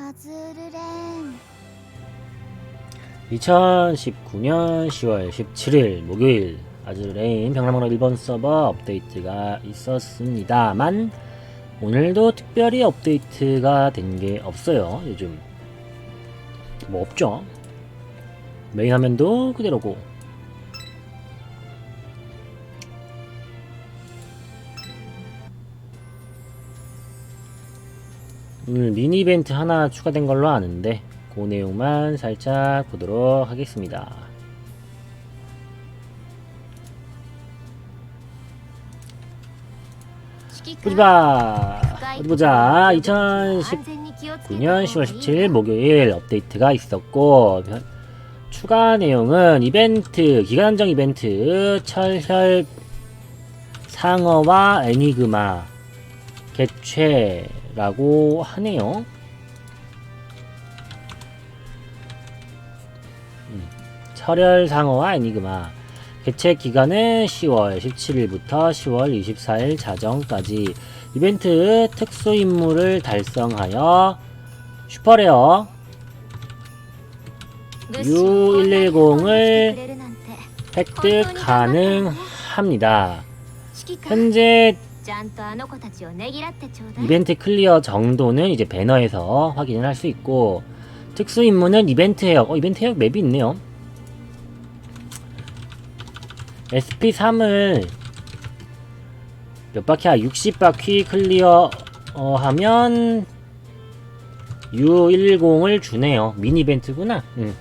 아즈르렌. 2019년 10월 17일 목요일 아즈레인 병나무로 1번 서버 업데이트가 있었습니다만 오늘도 특별히 업데이트가 된 게 없어요 요즘. 뭐 없죠. 메인 화면도 그대로고 오늘 미니 이벤트 하나 추가된 걸로 아는데 그 내용만 살짝 보도록 하겠습니다. 보지마. 보자. 2019년 10월 17일 목요일 업데이트가 있었고 변- 추가 내용은 이벤트 기간 한정 이벤트 철혈 상어와 애니그마 개최 라고 하네요. 철혈 상어와 애니그마 개최 기간은 10월 17일부터 10월 24일 자정까지 이벤트 특수 임무를 달성하여 슈퍼레어 U110을 획득 가능합니다. 현재 이벤트 클리어 정도는 이제 배너에서 확인을 할 수 있고 특수 임무는 이벤트 해역. 어 이벤트 해역 맵이 있네요. SP3을 몇 바퀴야 60바퀴 클리어 어, 하면 U110을 주네요. 미니 이벤트구나. 응.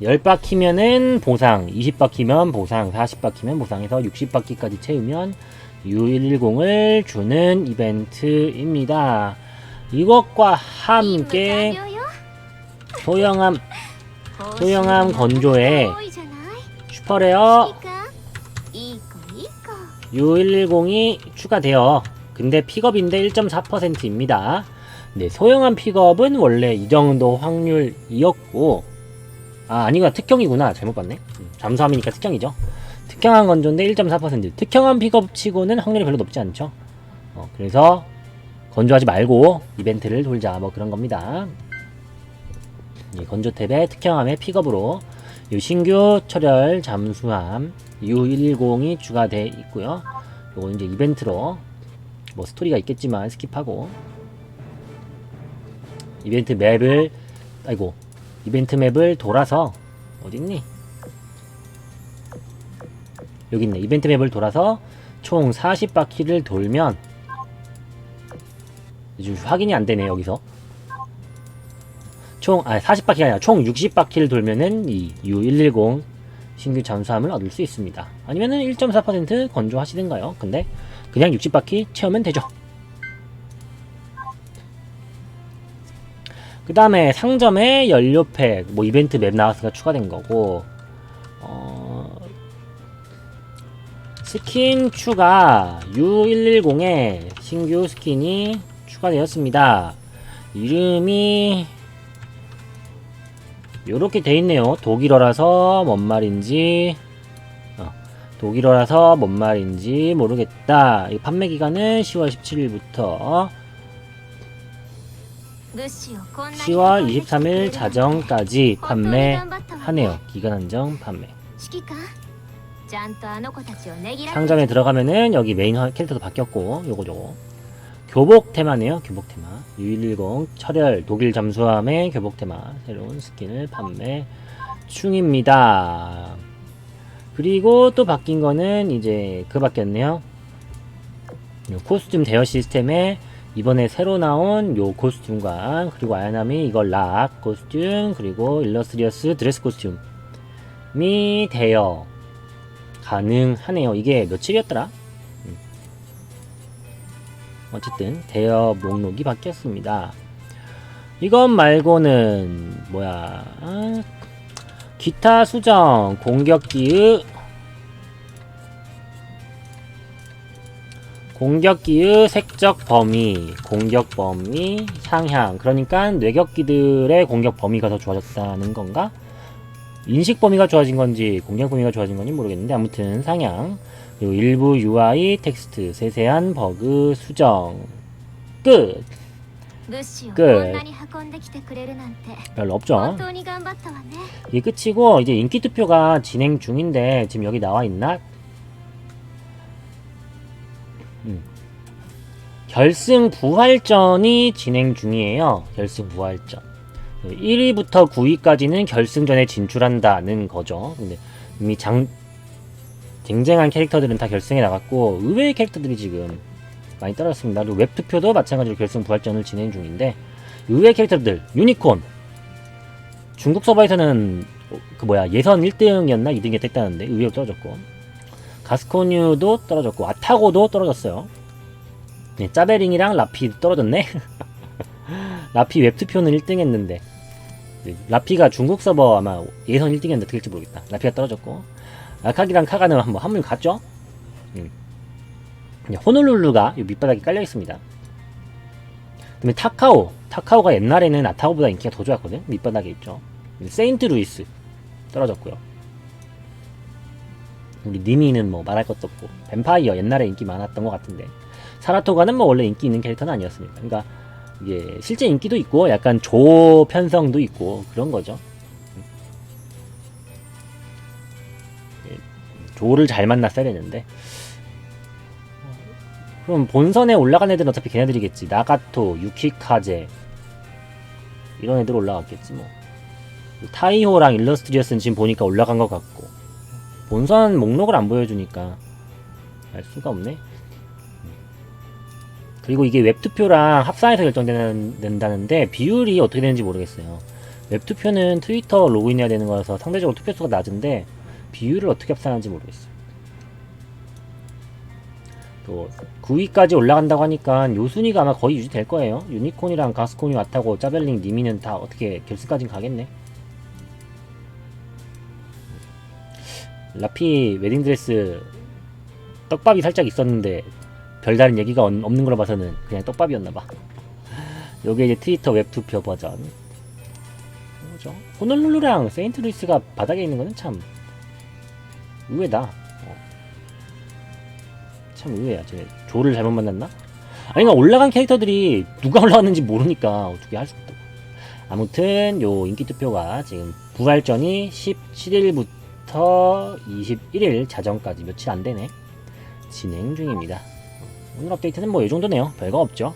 10바퀴면은 보상 20바퀴면 보상 40바퀴면 보상해서 60바퀴까지 채우면 U110을 주는 이벤트입니다. 이것과 함께 소형함 소형함 건조에 슈퍼레어 U110이 추가되어 근데 픽업인데 1.4%입니다. 네, 소형함 픽업은 원래 이 정도 확률이었고 아 아니구나 특형이구나 잘못 봤네 음, 잠수함이니까 특형이죠 특형한 건조인데 1.4% 특형한 픽업 치고는 확률이 별로 높지 않죠. 어, 그래서 건조하지 말고 이벤트를 돌자. 뭐 그런 겁니다. 예, 건조 탭에 특형함의 픽업으로 이 신규 철혈 잠수함 U110이 추가돼 있고요. 요거 이제 이벤트로 뭐 스토리가 있겠지만 스킵하고 이벤트 맵을 아이고 이벤트 맵을 돌아서 어딨니? 여기 있네. 이벤트 맵을 돌아서 총 40바퀴를 돌면 확인이 안 되네 여기서 총 아 40바퀴가 아니라 총 60바퀴를 돌면은 이 U110 신규 잠수함을 얻을 수 있습니다. 아니면은 1.4% 건조하시든가요. 근데 그냥 60바퀴 채우면 되죠. 그 다음에 상점에 연료팩, 뭐 이벤트 맵 나왔으니까 추가된 거고, 어, 스킨 추가 U110에 신규 스킨이 추가되었습니다. 이름이 요렇게 돼 있네요. 독일어라서 뭔 말인지, 어, 독일어라서 뭔 말인지 모르겠다. 이 판매 기간은 10월 17일부터 10월 23일 자정까지 판매하네요. 기간 한정 판매. 상점에 들어가면은 여기 메인 화- 캐릭터도 바뀌었고 요거 요거 교복 테마네요. 교복 테마. U110 철혈 독일 잠수함의 교복 테마 새로운 스킨을 판매 중입니다. 그리고 또 바뀐 거는 이제 그 바뀌었네요. 요 코스튬 대여 시스템에 이번에 새로 나온 요 코스튬과 그리고 아야나미 이걸 락 코스튬 그리고 일러스리어스 드레스 코스튬이 대여 가능하네요. 이게 며칠이었더라? 음. 어쨌든 대여 목록이 바뀌었습니다. 이것 말고는 뭐야? 아, 기타 수정 공격기의 공격기의 색적 범위, 공격 범위 상향. 그러니까 뇌격기들의 공격 범위가 더 좋아졌다는 건가? 인식 범위가 좋아진 건지 공략 범위가 좋아진 건지 모르겠는데 아무튼 상향 그리고 일부 UI 텍스트 세세한 버그 수정 끝! 끝별 없죠? 이게 끝이고 이제 인기 투표가 진행 중인데 지금 여기 나와 있나? 음. 결승 부활전이 진행 중이에요 결승 부활전 1위부터 9위까지는 결승전에 진출한다는 거죠. 근데 이미 장 쟁쟁한 캐릭터들은 다 결승에 나갔고 의외의 캐릭터들이 지금 많이 떨어졌습니다. 그리고 웹 투표도 마찬가지로 결승 부활전을 진행 중인데 의외의 캐릭터들 유니콘 중국 서버에서는 어, 그 뭐야 예선 1등이었나 2등이 했다는데 의외로 떨어졌고 가스코뉴도 떨어졌고 아타고도 떨어졌어요. 네, 짜베링이랑 라피도 떨어졌네. 라피 웹투표는 1등 했는데 네, 라피가 중국 서버 아마 예선 1등이었는데 어떻게 될지 모르겠다. 라피가 떨어졌고 아카기랑 카가는 한번 한물 갔죠. 음. 네, 호놀룰루가 이 밑바닥에 깔려 있습니다. 그다음에 타카오 타카오가 옛날에는 아타고보다 인기가 더 좋았거든. 밑바닥에 있죠. 세인트 루이스 떨어졌고요. 우리 니미는 뭐 말할 것도 없고 뱀파이어 옛날에 인기 많았던 것 같은데 사라토가는 뭐 원래 인기 있는 캐릭터는 아니었으니까 그러니까 이게 실제 인기도 있고 약간 조 편성도 있고 그런 거죠. 예, 조를 잘 만났어야 되는데. 그럼 본선에 올라간 애들은 어차피 걔네들이겠지. 나가토, 유키카제 이런 애들 올라갔겠지 뭐. 타이호랑 일러스트리어스는 지금 보니까 올라간 것 같고. 본선 목록을 안 보여주니까 알 수가 없네 그리고 이게 웹투표랑 합산해서 결정된다는데 비율이 어떻게 되는지 모르겠어요. 웹투표는 트위터 로그인해야 되는 거라서 상대적으로 투표수가 낮은데 비율을 어떻게 합산하는지 모르겠어요. 또 9위까지 올라간다고 하니까 요 순위가 아마 거의 유지될 거예요. 유니콘이랑 가스코니 와타고 짜벨링 니미는 다 어떻게 결승까지 가겠네. 라피 웨딩드레스 떡밥이 살짝 있었는데 별다른 얘기가 없- 없는 걸로 봐서는 그냥 떡밥이었나봐. 요게 이제 트위터 웹투표 버전. 뭐죠? 호놀룰루랑 세인트루이스가 바닥에 있는 거는 참 의외다. 어. 참 의외야. 쟤 조를 잘못 만났나? 아니, 나 올라간 캐릭터들이 누가 올라갔는지 모르니까 어떻게 할 수가 없고. 아무튼 요 인기 투표가 지금 부활전이 17일부터 21일 자정까지 며칠 안 되네. 진행 중입니다. 오늘 업데이트는 뭐 이 정도네요. 별거 없죠.